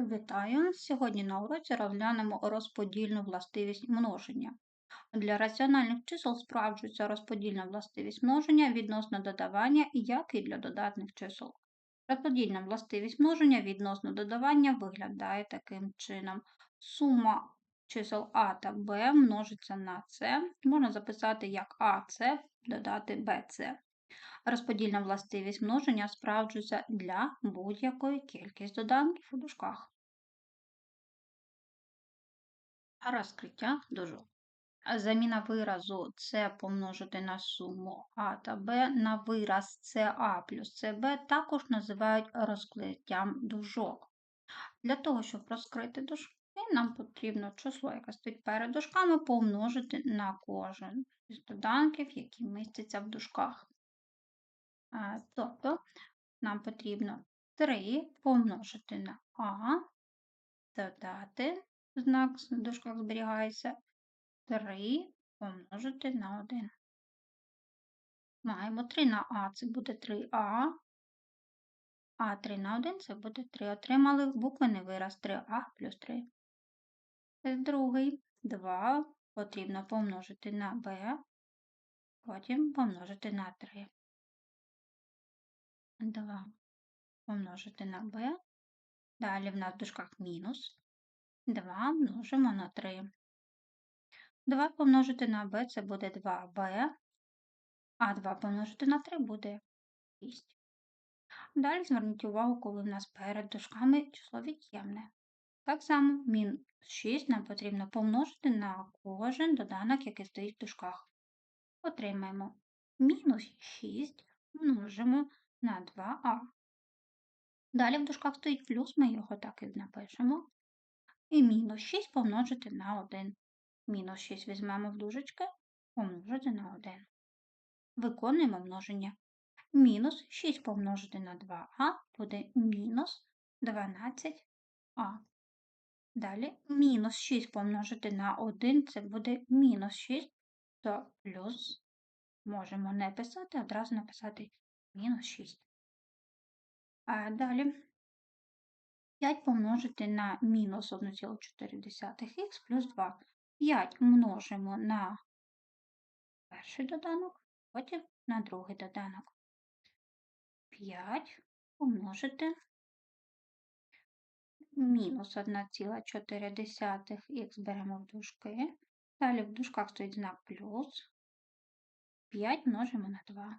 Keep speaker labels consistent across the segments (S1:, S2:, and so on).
S1: Вітаю! Сьогодні на уроці розглянемо розподільну властивість множення. Для раціональних чисел справджується розподільна властивість множення відносно додавання, як і для додатних чисел. Розподільна властивість множення відносно додавання виглядає таким чином. Сума чисел А та Б множиться на С, можна записати як АС додати БС. Розподільна властивість множення справджується для будь-якої кількості доданків у дужках. Розкриття дужок. Заміна виразу С помножити на суму А та Б на вираз СА плюс СБ також називають розкриттям дужок. Для того, щоб розкрити дужки, нам потрібно число, яке стоїть перед дужками, помножити на кожен з доданків, які містяться в дужках. Тобто нам потрібно 3 помножити на А, додати, знак в дужках зберігається, 3 помножити на 1. Маємо 3 на А, це буде 3А, а 3 на 1 це буде 3. Отримали буквений вираз 3А плюс 3. Другий 2 потрібно помножити на Б, потім помножити на 3. 2 помножити на b. Далі в нас в дужках мінус. 2 множимо на 3. 2 помножити на b це буде 2b, а 2 помножити на 3 буде 6. Далі зверніть увагу, коли в нас перед дужками число від'ємне. Так само мінус 6 нам потрібно помножити на кожен доданок, який стоїть в дужках. Отримаємо мінус 6 множимо на 2а. Далі в дужках стоїть плюс, ми його так і напишемо. І мінус 6 помножити на 1. Мінус 6 візьмемо в дужечки, помножити на 1. Виконуємо множення. Мінус 6 помножити на 2а буде мінус 12а. Далі мінус 6 помножити на 1 це буде мінус 6, то плюс можемо не писати, одразу написати мінус 6. А далі 5 помножити на мінус 1,4х плюс 2. 5 множимо на перший доданок, потім на другий доданок. 5 помножити мінус 1,4х беремо в дужки. Далі в дужках стоїть знак плюс. 5 множимо на 2.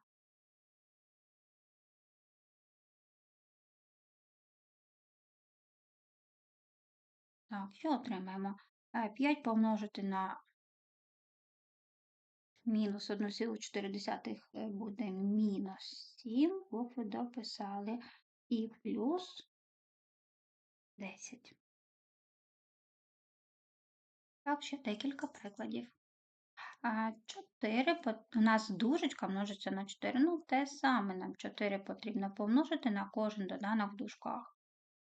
S1: Так, що отримаємо? 5 помножити на мінус 1,4 е, буде мінус 7, букви дописали, і плюс 10. Так, ще декілька прикладів. 4 у нас дужечка множиться на 4. Ну, те саме нам 4 потрібно помножити на кожен доданок в дужках.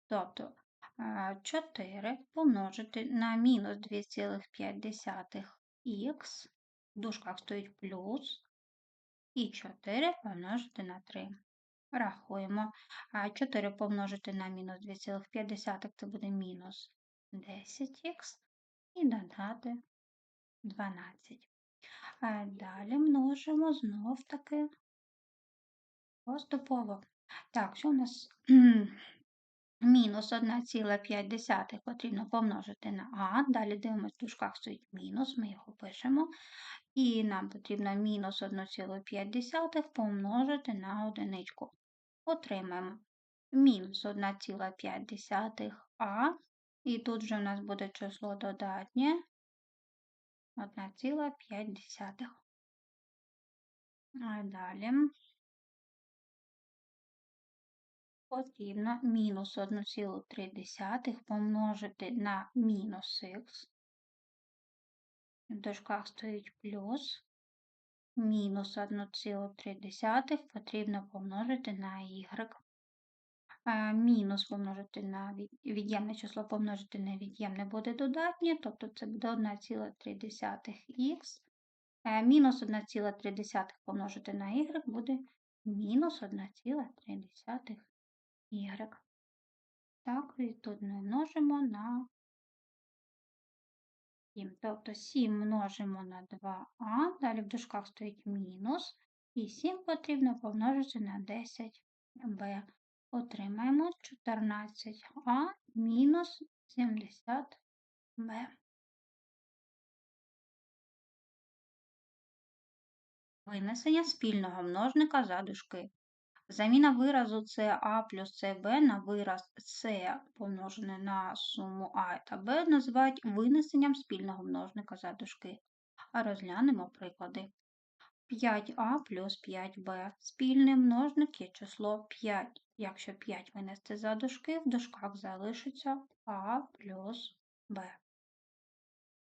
S1: Тобто 4 помножити на мінус 2,5х, в дужках стоїть плюс, і 4 помножити на 3. Рахуємо. 4 помножити на мінус 2,5 це буде мінус 10х і додати 12. Далі множимо знов таки поступово. Так, що у нас мінус 1,5 потрібно помножити на А. Далі дивимося, в дужках стоїть мінус, ми його пишемо. І нам потрібно мінус 1,5 помножити на одиничку. Отримаємо мінус 1,5 А. І тут вже в нас буде число додатнє 1,5. А далі потрібно мінус 1,3 помножити на мінус х. В дужках стоїть плюс. Мінус 1,3 потрібно помножити на y. Мінус помножити на від'ємне число помножити на від'ємне буде додатнє, тобто це буде 1,3х. Мінус 1,3 помножити на y буде мінус 1,3 y. Так, ми множимо на 7. Тобто 7 множимо на 2а, далі в дужках стоїть мінус, і 7 потрібно помножити на 10b. Отримаємо 14а мінус 70b. Винесення спільного множника за дужки. Заміна виразу CA плюс CB на вираз C помножене на суму А та Б називають винесенням спільного множника за дужки. А розглянемо приклади. 5а плюс 5b. Спільний множник є число 5. Якщо 5 винести за дужки, в дужках залишиться а плюс b.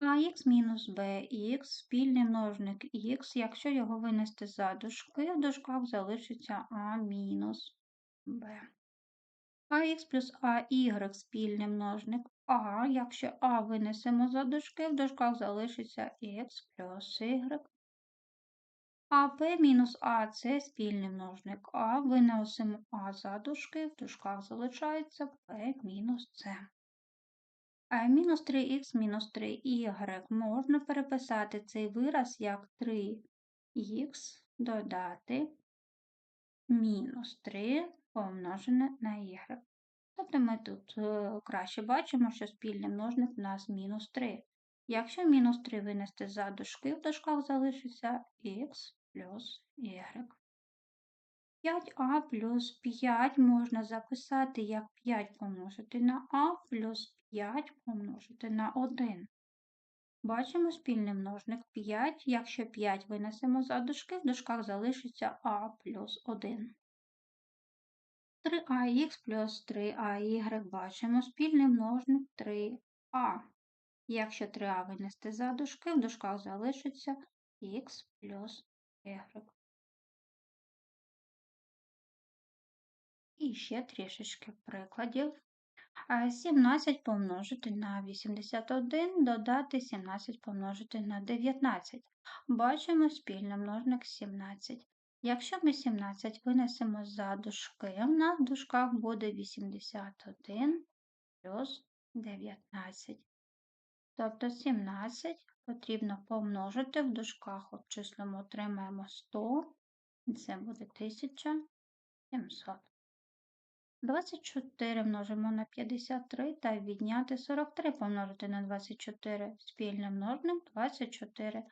S1: Ах мінус bx спільний множник х, якщо його винести за дужки, в дужках залишиться а мінус b. ах плюс АY спільний множник а, якщо а винесемо за дужки, в дужках залишиться х плюс y. АБ мінус АС спільний множник А, виносимо А за дужки, в дужках залишається П мінус С. Мінус 3х мінус 3y можна переписати цей вираз як 3х додати мінус 3 помножене на y. Тобто ми тут е, краще бачимо, що спільний множник у нас мінус 3. Якщо мінус 3 винести за дужки, в дужках залишиться х плюс y. 5а плюс 5 можна записати як 5 помножити на а плюс 5 помножити на 1. Бачимо спільний множник 5. Якщо 5 винесемо за дужки, в дужках залишиться а плюс 1. 3ах плюс 3ay бачимо спільний множник 3а. Якщо 3а винести за дужки, в дужках залишиться х плюс y. І ще трішечки прикладів. 17 помножити на 81, додати 17 помножити на 19. Бачимо спільний множник 17. Якщо ми 17 винесемо за дужки, у нас в дужках буде 81 плюс 19. Тобто 17 потрібно помножити в дужках обчислимо, отримаємо 100, це буде 1700. 24 множимо на 53 та відняти 43 помножити на 24. Спільний множник 24.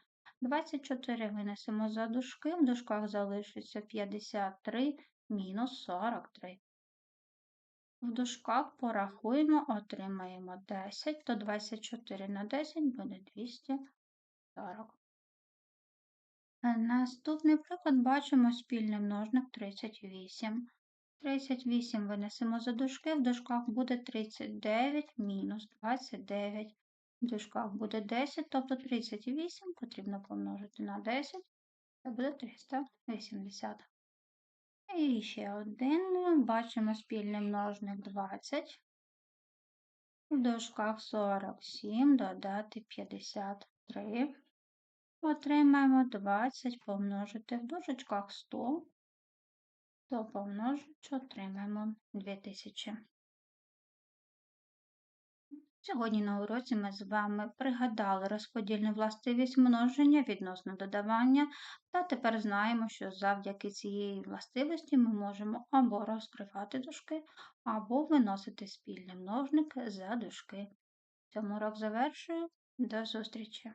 S1: 24 винесемо за дужки, в дужках залишиться 53 мінус 43. В дужках порахуємо, отримаємо 10, то 24 на 10 буде 240. Наступний приклад бачимо спільний множник 38. 38 винесемо за дужки, в дужках буде 39 мінус 29. В дужках буде 10, тобто 38 потрібно помножити на 10, це буде 380. І ще один. Бачимо спільний множник 20. В дужках 47 додати 53. Отримаємо 20 помножити в дужечках 100, то помножити отримаємо 2000. Сьогодні на уроці ми з вами пригадали розподільну властивість множення відносно додавання, та тепер знаємо, що завдяки цієї властивості ми можемо або розкривати дужки, або виносити спільний множник за дужки. Цьому урок завершую. До зустрічі!